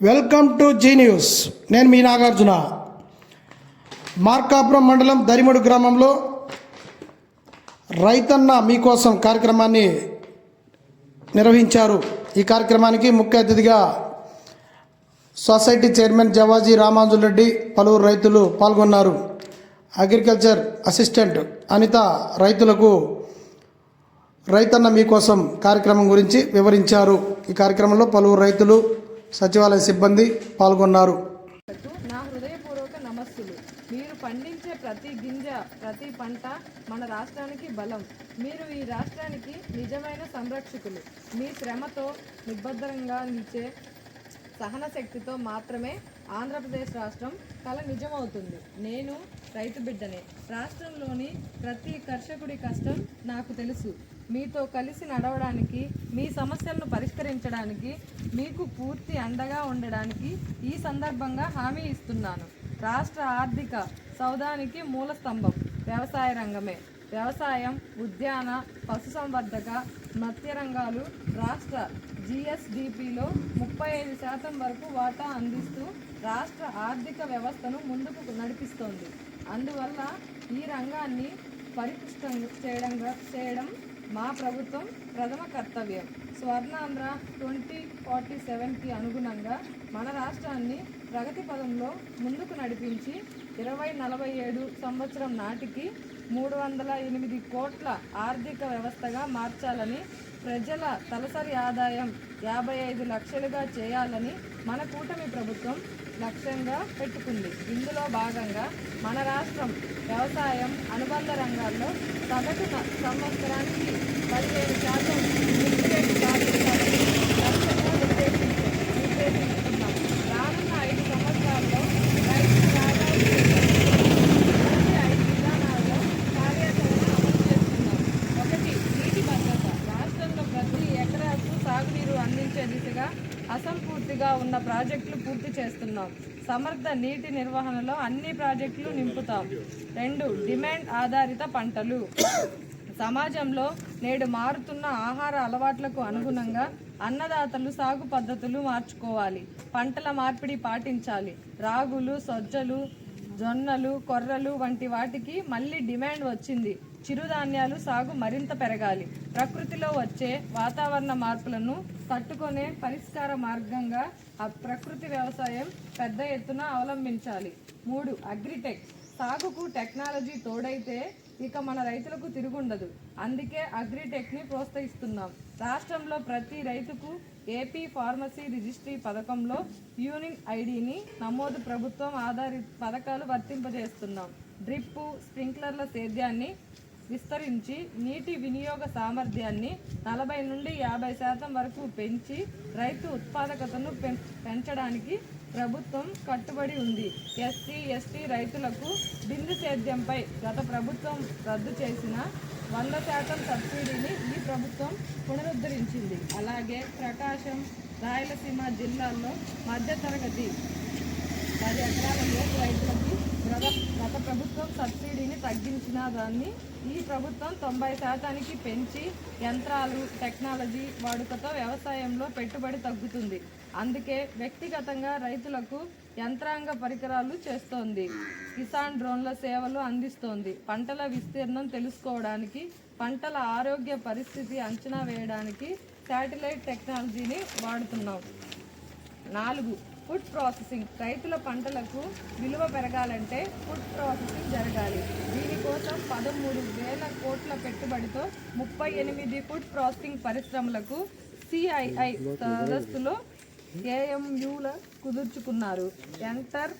Welcome to G news. నేను మీ నాగార్జున. మార్కాపురం మండలం దరిమడు గ్రామంలో రైతన్న మీకోసం కార్యక్రమాన్ని నిర్వహించారు. ఈ కార్యక్రమానికి ముఖ్య అతిథిగా సొసైటీ చైర్మన్ జవాజీ రామాంజుల్ రెడ్డి పలువురు రైతులు పాల్గొన్నారు. అగ్రికల్చర్ అసిస్టెంట్ అనిత రైతులకు రైతన్న మీకోసం కార్యక్రమం గురించి వివరించారు. ఈ కార్యక్రమంలో పలువురు రైతులు సచివాలయ సిబ్బంది పాల్గొన్నారు. నా హృదయపూర్వక నమస్సులు. మీరు పండించే ప్రతి గింజ ప్రతి పంట మన రాష్ట్రానికి బలం. మీరు ఈ రాష్ట్రానికి నిజమైన సంరక్షకులు. మీ శ్రమతో నిబద్ధంగా నిలిచే సహన శక్తితో మాత్రమే ఆంధ్రప్రదేశ్ రాష్ట్రం కల నిజమవుతుంది. నేను రైతు బిడ్డనే. రాష్ట్రంలోని ప్రతి కర్షకుడి కష్టం నాకు తెలుసు. మీతో కలిసి నడవడానికి మీ సమస్యలను పరిష్కరించడానికి మీకు పూర్తి అండగా ఉండడానికి ఈ సందర్భంగా హామీ ఇస్తున్నాను. రాష్ట్ర ఆర్థిక సౌదానికి మూల స్తంభం వ్యవసాయ రంగమే. వ్యవసాయం ఉద్యాన పశుసంవర్ధక మత్స్య రంగాలు రాష్ట్ర జిఎస్డిపిలో ముప్పై ఐదు శాతం వరకు వాటా అందిస్తూ రాష్ట్ర ఆర్థిక వ్యవస్థను ముందుకు నడిపిస్తోంది. అందువల్ల ఈ రంగాన్ని పరిపుష్టం చేయడం చేయడం మా ప్రభుత్వం ప్రథమ కర్తవ్యం. స్వర్ణాంధ్ర ట్వంటీ ఫార్టీ సెవెన్కి అనుగుణంగా మన రాష్ట్రాన్ని ప్రగతి పదంలో ముందుకు నడిపించి ఇరవై నలభై ఏడు సంవత్సరం నాటికి మూడు వందల ఎనిమిది కోట్ల ఆర్థిక వ్యవస్థగా మార్చాలని ప్రజల తలసరి ఆదాయం యాభై ఐదు లక్షలుగా చేయాలని మన కూటమి ప్రభుత్వం లక్ష్యంగా పెట్టుకుంది. ఇందులో భాగంగా మన రాష్ట్రం వ్యవసాయం అనుబంధ రంగాల్లో సగటున సంవత్సరానికి పదిహేను శాతం వృద్ధి రేటు సాధించాలని లక్ష్యంగా నిర్దేశించు నిర్దేశించుకున్నాం రానున్న ఐదు సంవత్సరాల్లో రైతు ఆదాయం ఇరవై ఐదు విధానాల్లో కార్యాచరణ అమలు చేస్తున్నాం ఒకటి నీటి భద్రత రాష్ట్రంలో ప్రతి ఎకరాకు సాగునీరు అందించే దిశగా అసంపూర్తిగా ఉన్న ప్రాజెక్టులు పూర్తి చేస్తున్నాం. సమర్థ నీటి నిర్వహణలో అన్ని ప్రాజెక్టులు నింపుతాం. రెండు డిమాండ్ ఆధారిత పంటలు. సమాజంలో నేడు మారుతున్న ఆహార అలవాట్లకు అనుగుణంగా అన్నదాతలు సాగు పద్ధతులు మార్చుకోవాలి. పంటల మార్పిడి పాటించాలి. రాగులు సజ్జలు జొన్నలు కొర్రలు వంటి వాటికి మళ్ళీ డిమాండ్ వచ్చింది. చిరుధాన్యాలు సాగు మరింత పెరగాలి. ప్రకృతిలో వచ్చే వాతావరణ మార్పులను తట్టుకునే పరిష్కార మార్గంగా ఆ ప్రకృతి వ్యవసాయం పెద్ద ఎత్తున అవలంబించాలి. మూడు అగ్రిటెక్. సాగుకు టెక్నాలజీ తోడైతే ఇక మన రైతులకు తిరుగుండదు. అందుకే అగ్రిటెక్ని ప్రోత్సహిస్తున్నాం. రాష్ట్రంలో ప్రతి రైతుకు ఏపీ ఫార్మసీ రిజిస్ట్రీ పథకంలో యూనింగ్ ఐడిని నమోదు ప్రభుత్వం ఆధారిత పథకాలు వర్తింపజేస్తున్నాం. డ్రిప్పు స్ప్రింక్లర్ల సేద్యాన్ని విస్తరించి నీటి వినియోగ సామర్థ్యాన్ని నలభై నుండి యాభై శాతం వరకు పెంచి రైతు ఉత్పాదకతను పెంచడానికి ప్రభుత్వం కట్టుబడి ఉంది. ఎస్సీ ఎస్టీ రైతులకు బిందు సేద్యంపై గత ప్రభుత్వం రద్దు చేసిన వంద శాతం సబ్సిడీని ఈ ప్రభుత్వం పునరుద్ధరించింది. అలాగే ప్రకాశం రాయలసీమ జిల్లాల్లో మధ్యతరగతి పది ఎకరాల లోపు రైతులకు గత గత ప్రభుత్వం సబ్సిడీని తగ్గించిన దాన్ని ఈ ప్రభుత్వం తొంభై శాతానికి పెంచి యంత్రాలు టెక్నాలజీ వాడుకతో వ్యవసాయంలో పెట్టుబడి తగ్గుతుంది. అందుకే వ్యక్తిగతంగా రైతులకు యంత్రాంగ పరికరాలు చేస్తోంది. కిసాన్ డ్రోన్ల సేవలు అందిస్తోంది. పంటల విస్తీర్ణం తెలుసుకోవడానికి పంటల ఆరోగ్య పరిస్థితి అంచనా వేయడానికి శాటిలైట్ టెక్నాలజీని వాడుతున్నాం. నాలుగు ఫుడ్ ప్రాసెసింగ్. రైతుల పంటలకు విలువ పెరగాలంటే ఫుడ్ ప్రాసెసింగ్ జరగాలి. దీనికోసం పదమూడు వేల కోట్ల పెట్టుబడితో ముప్పై ఎనిమిది ఫుడ్ ప్రాసెసింగ్ పరిశ్రమలకు సిఐఐ సదస్సులో ఏఎంయుల కుదుర్చుకున్నారు. ఎంటర్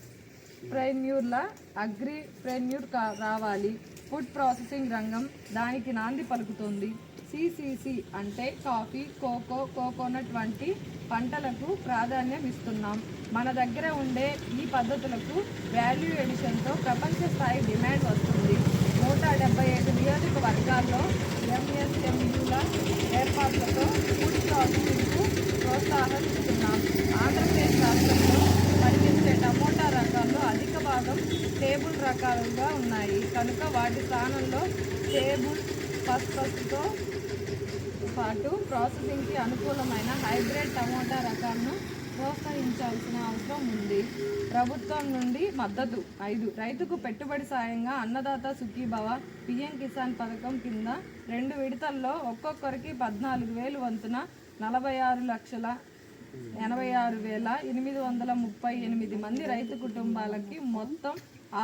ప్రైమ్యూర్ల అగ్రి ప్రైమ్యూర్ కా రావాలి. ఫుడ్ ప్రాసెసింగ్ రంగం దానికి నాంది పలుకుతుంది. సిసిసి అంటే కాఫీ కోకో కోకోనట్ వంటి పంటలకు ప్రాధాన్యం ఇస్తున్నాం. మన దగ్గర ఉండే ఈ పద్ధతులకు వాల్యూ ఎడిషన్తో ప్రపంచ స్థాయి డిమాండ్ వస్తుంది. నూట డెబ్బై ఐదు నియోజకవర్గాల్లో ఎంఎస్ఎంయుల ఏర్పాట్లతో ఫుడ్ ప్రాసెసింగ్కు ప్రోత్సాహం ఇస్తున్నాం ఆంధ్రప్రదేశ్ రాష్ట్రంలో పండించే టమోటా రకాల్లో అధిక భాగం టేబుల్ రకాలుగా ఉన్నాయి. కనుక వాటి స్థానంలో టేబుల్ పసుపసుతో పాటు ప్రాసెసింగ్కి అనుకూలమైన హైబ్రిడ్ టమోటా రకాలను ప్రోత్సహించాల్సిన అవసరం ఉంది. ప్రభుత్వం నుండి మద్దతు ఐదు. రైతుకు పెట్టుబడి సాయంగా అన్నదాత సుఖీభవ పిఎం కిసాన్ పథకం కింద రెండు విడతల్లో ఒక్కొక్కరికి పద్నాలుగు వేలు వంతున నలభై ఆరు లక్షల ఎనభై ఆరు వేల ఎనిమిది వందల ముప్పై ఎనిమిది మంది రైతు కుటుంబాలకి మొత్తం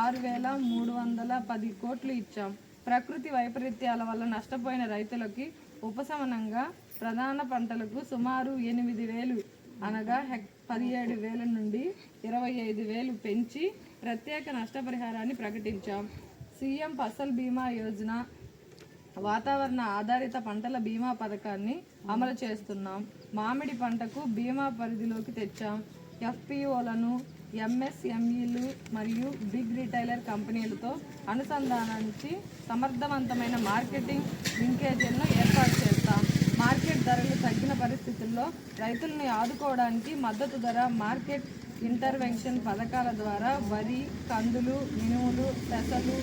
ఆరు వేల మూడు వందల పది కోట్లు ఇచ్చాం. ప్రకృతి వైపరీత్యాల వల్ల నష్టపోయిన రైతులకి ఉపశమనంగా ప్రధాన పంటలకు సుమారు ఎనిమిది వేలు అనగా హెక్ పదిహేడు వేల నుండి ఇరవై ఐదు వేలు పెంచి ప్రత్యేక నష్టపరిహారాన్ని ప్రకటించాం. సీఎం ఫసల్ బీమా యోజన వాతావరణ ఆధారిత పంటల బీమా పథకాన్ని అమలు చేస్తున్నాం. మామిడి పంటకు బీమా పరిధిలోకి తెచ్చాం. ఎఫ్పిఓలను ఎంఎస్ఎంఈలు మరియు బిగ్ రిటైలర్ కంపెనీలతో అనుసంధానించి సమర్థవంతమైన మార్కెటింగ్ లింకేజీలను ఏర్పాటు చేస్తాం. మార్కెట్ ధరలు తగ్గిన పరిస్థితుల్లో రైతుల్ని ఆదుకోవడానికి మద్దతు ధర మార్కెట్ ఇంటర్వెన్షన్ పథకాల ద్వారా వరి కందులు మినుములు పెసలు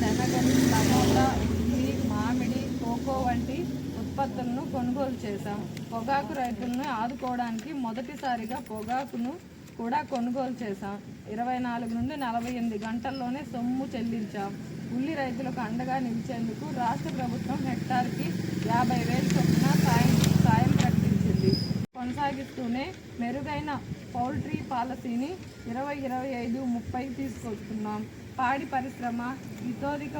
శనగలు టమోటా ఉల్లి మామిడి కోకో వంటి ఉత్పత్తులను కొనుగోలు చేశాం. పొగాకు రైతులను ఆదుకోవడానికి మొదటిసారిగా పొగాకును కూడా కొనుగోలు చేశాం. ఇరవై నాలుగు నుండి నలభై ఎనిమిది గంటల్లోనే సొమ్ము చెల్లించాం. ఉల్లి రైతులకు అండగా నిలిచేందుకు రాష్ట్ర ప్రభుత్వం హెక్టార్కి యాభై వేలు చొప్పున సాయం సాయం ప్రకటించింది. కొనసాగిస్తూనే మెరుగైన పౌల్ట్రీ పాలసీని ఇరవై ఇరవై ఐదు ముప్పై తీసుకొస్తున్నాం. పాడి పరిశ్రమ ఇతోధిక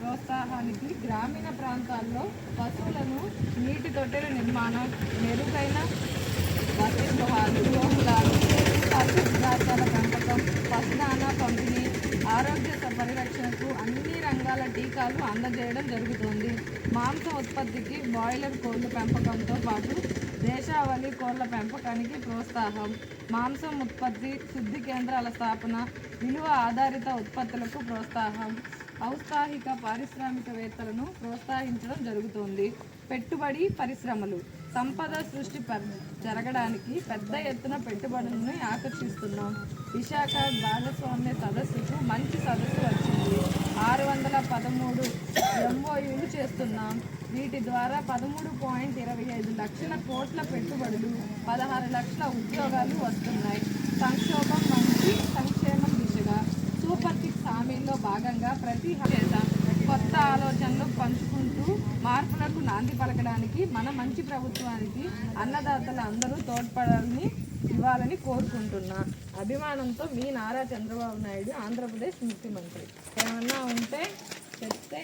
ప్రోత్సాహానికి గ్రామీణ ప్రాంతాల్లో పశువులను నీటి తొట్టెల నిర్మాణం మెరుగైన వసతి గృహాలు పశు పదార్థాల పెంపకం పశుదానా పంపిణీ ఆరోగ్య పరిరక్షణకు అన్ని రంగాల టీకాలు అందజేయడం జరుగుతుంది. మాంసం ఉత్పత్తికి బాయిలర్ కోళ్ళ పెంపకంతో పాటు దేశావళి కోళ్ళ పెంపకానికి ప్రోత్సాహం. మాంసం ఉత్పత్తి శుద్ధి కేంద్రాల స్థాపన విలువ ఆధారిత ఉత్పత్తులకు ప్రోత్సాహం. ఔత్సాహిక పారిశ్రామికవేత్తలను ప్రోత్సహించడం జరుగుతోంది. పెట్టుబడి పరిశ్రమలు సంపద సృష్టి జరగడానికి పెద్ద ఎత్తున పెట్టుబడులను ఆకర్షిస్తున్నాం. విశాఖ భాగస్వామ్య సదస్సుకు మంచి సదస్సు వచ్చింది. ఆరు వందల పదమూడు ఎంఓయూలు చేస్తున్నాం. వీటి ద్వారా పదమూడు పాయింట్ ఇరవై ఐదు లక్షల కోట్ల పెట్టుబడులు పదహారు లక్షల ఉద్యోగాలు వస్తున్నాయి. సంక్షోభం మంచి సంక్షేమం సూపర్ సిక్స్ హామీల్లో భాగంగా ప్రతి కొత్త ఆలోచనలు పంచుకుంటూ మార్పులకు నాంది పలకడానికి మన మంచి ప్రభుత్వానికి అన్నదాతలు అందరూ తోడ్పడాలని ఇవ్వాలని కోరుకుంటున్నా. అభిమానంతో మీ నారా చంద్రబాబు నాయుడు ఆంధ్రప్రదేశ్ ముఖ్యమంత్రి. ఏమన్నా ఉంటే చెప్తే